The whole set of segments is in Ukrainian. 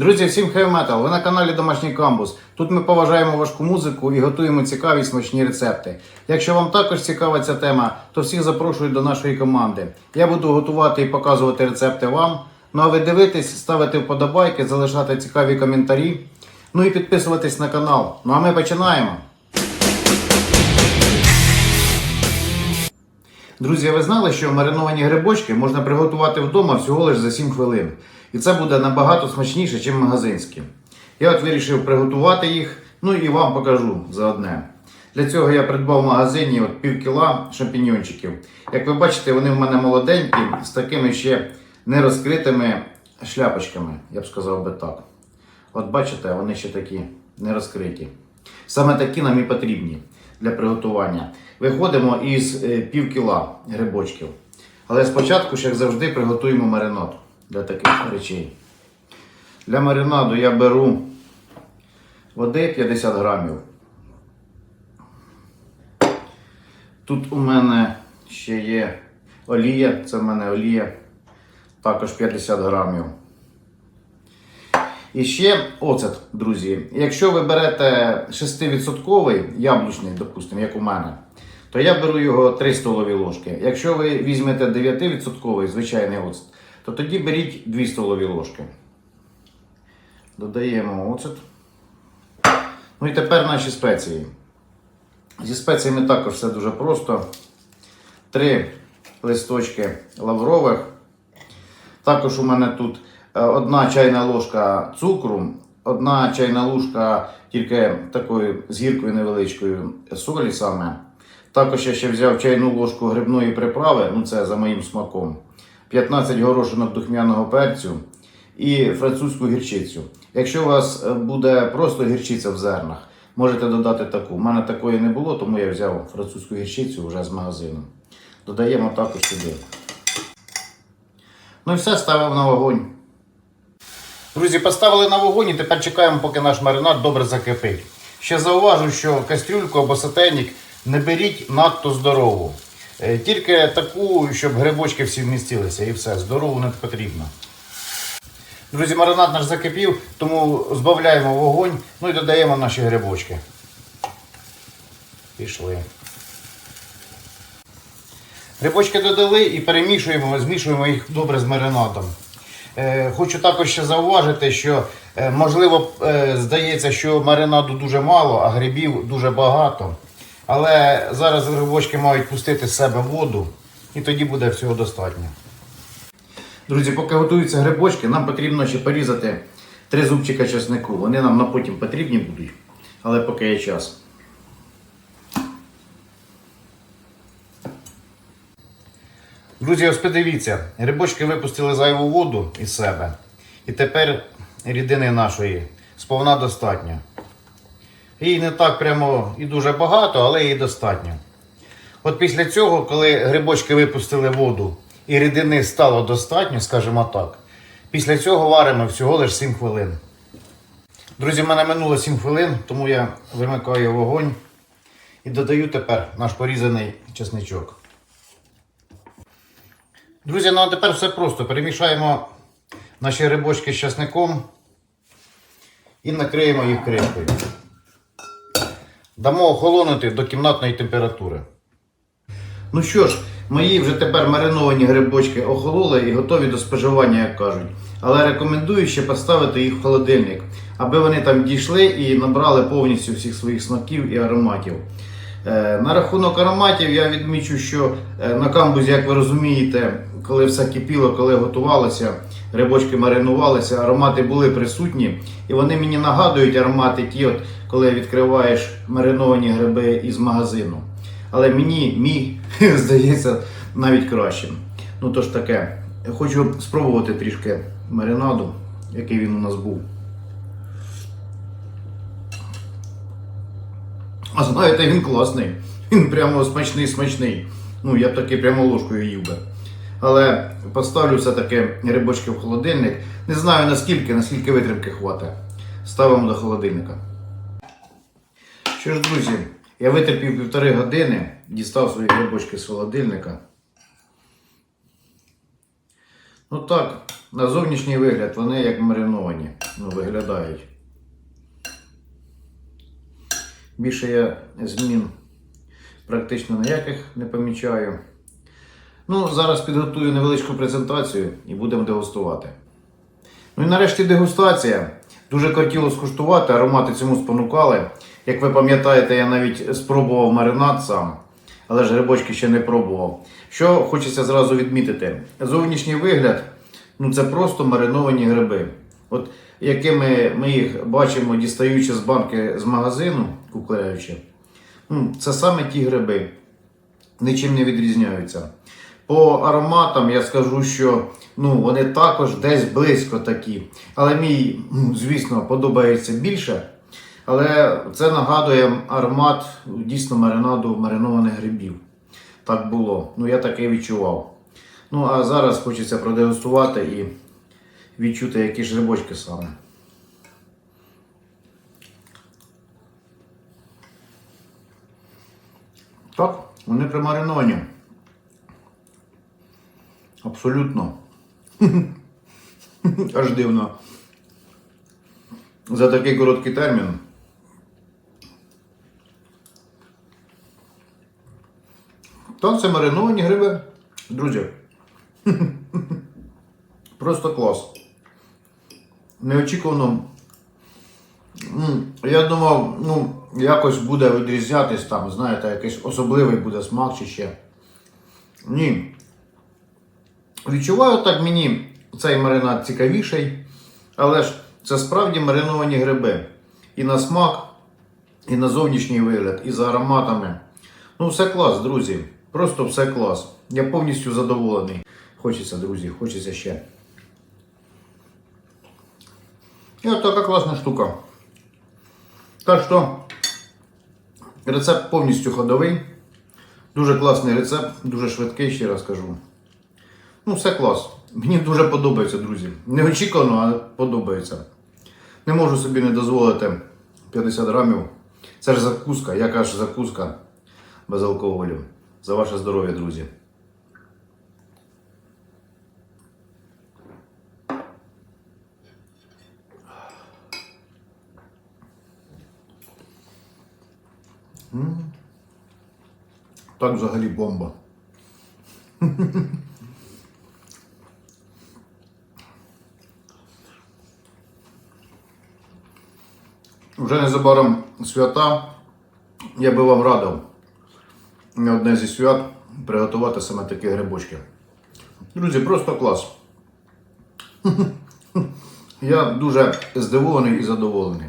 Друзі, всім хай метал! Ви на каналі Домашній Камбус. Тут ми поважаємо важку музику і готуємо цікаві смачні рецепти. Якщо вам також цікава ця тема, то всіх запрошую до нашої команди. Я буду готувати і показувати рецепти вам. Ну а ви дивитесь, ставити вподобайки, залишати цікаві коментарі. Ну і підписуватись на канал. Ну а ми починаємо. Друзі, ви знали, що мариновані грибочки можна приготувати вдома всього лише за 7 хвилин. І це буде набагато смачніше, ніж магазинські. Я от вирішив приготувати їх, ну і вам покажу заодне. Для цього я придбав в магазині от пів кіла шампіньончиків. Як ви бачите, вони в мене молоденькі, з такими ще нерозкритими шляпочками, я б сказав би так. От бачите, вони ще такі не розкриті. Саме такі нам і потрібні для приготування. Виходимо із е, пів кіла грибочків. Але спочатку, як завжди, приготуємо маринад для таких речей. Для маринаду я беру води 50 грамів. Тут у мене ще є олія, це в мене олія, також 50 грамів. І ще оцет, друзі. Якщо ви берете 6% яблучний, допустимо, як у мене, то я беру його 3 столові ложки. Якщо ви візьмете 9% звичайний оцет, то тоді беріть 2 столові ложки. Додаємо оцет. Ну і тепер наші спеції. Зі спеціями також все дуже просто. Три листочки лаврових. Також у мене тут е, одна чайна ложка цукру, одна чайна ложка тільки такою з гіркою невеличкою солі саме. Також я ще взяв чайну ложку грибної приправи, ну це за моїм смаком. 15 горошинок духмяного перцю і французьку гірчицю. Якщо у вас е, буде просто гірчиця в зернах, можете додати таку. У мене такої не було, тому я взяв французьку гірчицю вже з магазину. Додаємо також сюди. Ну і все, ставимо на вогонь. Друзі, поставили на вогонь і тепер чекаємо, поки наш маринад добре закипить. Ще зауважу, що кастрюльку або сотейник не беріть надто здорову. Е, Тільки таку, щоб грибочки всі вмістилися і все, здорову не потрібно. Друзі, маринад наш закипів, тому збавляємо вогонь, ну і додаємо наші грибочки. Пішли. Грибочки додали і перемішуємо, змішуємо їх добре з маринадом. Е, хочу також ще зауважити, що е, можливо здається, що маринаду дуже мало, а грибів дуже багато. Але зараз грибочки мають пустити з себе воду і тоді буде всього достатньо. Друзі, поки готуються грибочки, нам потрібно ще порізати три зубчика чеснику. Вони нам на потім потрібні будуть, але поки є час. Друзі, ось подивіться, грибочки випустили зайву воду із себе. І тепер рідини нашої сповна достатньо. Її не так прямо і дуже багато, але її достатньо. От після цього, коли грибочки випустили воду і рідини стало достатньо, скажімо так, після цього варимо всього лише 7 хвилин. Друзі, в мене минуло 7 хвилин, тому я вимикаю вогонь і додаю тепер наш порізаний чесничок. Друзі, ну а тепер все просто. Перемішаємо наші грибочки з часником і накриємо їх кришкою. Дамо охолонути до кімнатної температури. Ну що ж, мої вже тепер мариновані грибочки охололи і готові до споживання, як кажуть. Але рекомендую ще поставити їх в холодильник, аби вони там дійшли і набрали повністю всіх своїх смаків і ароматів. Е, На рахунок ароматів я відмічу, що е, на камбузі, як ви розумієте, коли все кипіло, коли готувалося, грибочки маринувалися, аромати були присутні, і вони мені нагадують аромати ті, от, коли відкриваєш мариновані гриби із магазину. Але мені мій здається навіть кращим. Ну то ж таке, хочу спробувати трішки маринаду, який він у нас був. А знаєте, він класний. Він прямо смачний смачний. Ну, я б таки прямо ложкою їв би. Але поставлю все-таки рибочки в холодильник. Не знаю наскільки, наскільки витримки хватить. Ставимо до холодильника. Що ж, друзі, я витерпів півтори години, дістав свої грибочки з холодильника. Ну так, на зовнішній вигляд вони як мариновані. ну, виглядають. Більше я змін практично ніяких не помічаю. Ну, зараз підготую невеличку презентацію і будемо дегустувати. Ну і нарешті дегустація. Дуже хотіло скуштувати, аромати цьому спонукали. Як ви пам'ятаєте, я навіть спробував маринад сам, але ж грибочки ще не пробував. Що хочеться зразу відмітити: зовнішній вигляд ну це просто мариновані гриби. От якими ми їх бачимо, дістаючи з банки з магазину, кукляючи, ну, це саме ті гриби, нічим не відрізняються. По ароматам я скажу, що ну, вони також десь близько такі. Але мій, звісно, подобається більше. Але це нагадує аромат дійсно маринаду маринованих грибів. Так було. Ну, я таке відчував. Ну, а зараз хочеться продегустувати і відчути, які ж грибочки саме. Так, вони примариновані. Абсолютно. Аж дивно. За такий короткий термін. Так, це мариновані гриби. Друзі. Просто клас. Неочікувано. Я думав, ну, якось буде відрізнятись там, знаєте, якийсь особливий буде смак чи ще. Ні. Відчуваю так мені цей маринад цікавіший, але ж це справді мариновані гриби. І на смак, і на зовнішній вигляд, і за ароматами. Ну, все клас, друзі. Просто все клас. Я повністю задоволений. Хочеться, друзі, хочеться ще. І от така класна штука. Так що рецепт повністю ходовий. Дуже класний рецепт, дуже швидкий, ще раз кажу. Ну, все клас. Мені дуже подобається, друзі. Неочікувано, але подобається. Не можу собі не дозволити 50 грамів. Це ж закуска, яка ж закуска без алкоголю. За ваше здоров'я, друзі. Так взагалі бомба. Вже незабаром свята. Я би вам радив на одне зі свят приготувати саме такі грибочки. Друзі, просто клас. Я дуже здивований і задоволений.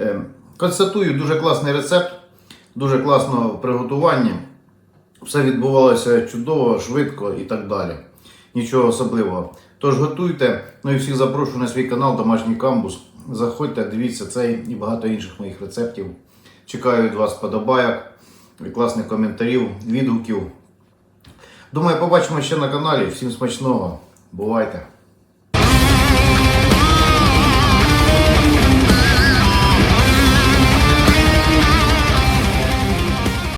Е, Констатую, дуже класний рецепт, дуже класно в приготуванні. Все відбувалося чудово, швидко і так далі. Нічого особливого. Тож готуйте. Ну і всіх запрошую на свій канал Домашній Камбус. Заходьте, дивіться цей і багато інших моїх рецептів. Чекаю від вас подобайок, класних коментарів, відгуків. Думаю, побачимо ще на каналі. Всім смачного. Бувайте!